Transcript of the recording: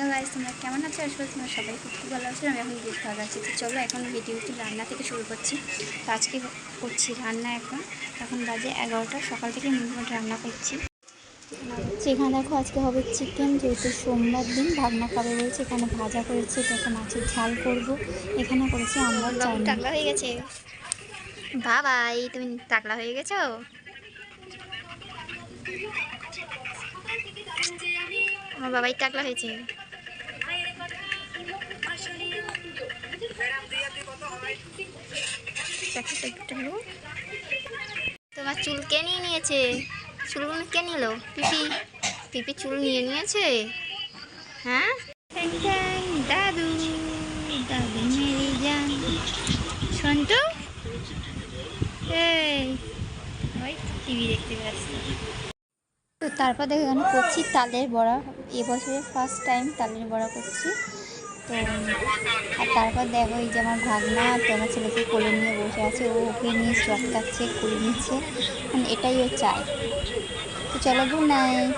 Hello guys তোমরা কেমন আছো? আসলে তোমরা সবাই খুব ভালো আছো। আমি এখন খুব ভালো আছি। তো চলো এখন ভিডিওটি রান্না থেকে শুরু করছি। তো আজকে করছি রান্না এখন। এখন বাজে এগারোটা। সকাল থেকে মোটামুটি রান্না করছি। সেখানে দেখো আজকে হবে চিকেন যেহেতু সোমবার দিন ভাগনা খাবে বলছে এখানে ভাজা করেছি দেখো মাছের ঝাল করব। এখানে করেছি আমরা টাকলা হয়ে গেছে। বাবা এই তুমি টাকলা হয়ে গেছো? আমার বাবাই টাকলা হয়েছে। তোমার চুল কে নিয়ে নিয়েছে? চুলগুলো কে নিল? পিপি পিপি চুল নিয়ে নিয়েছে? হ্যাঁ? দাদু দাদু মেরি জান সন্টু এই টিভি দেখতে ব্যস্ত তো তারপর দেখো এখানে করছি, তালের বড়া। এবছরের ফার্স্ট টাইম তালের বড়া করছি। তো আর তারপর দেখো এই যে আমার ভাগনা, তো আমার ছেলেকে কোলে নিয়ে বসে আছে। ও ওকে নিয়ে চটকাচ্ছে কোলে নিচ্ছে। মানে এটাই ও চায় তো চলো গুড নাইট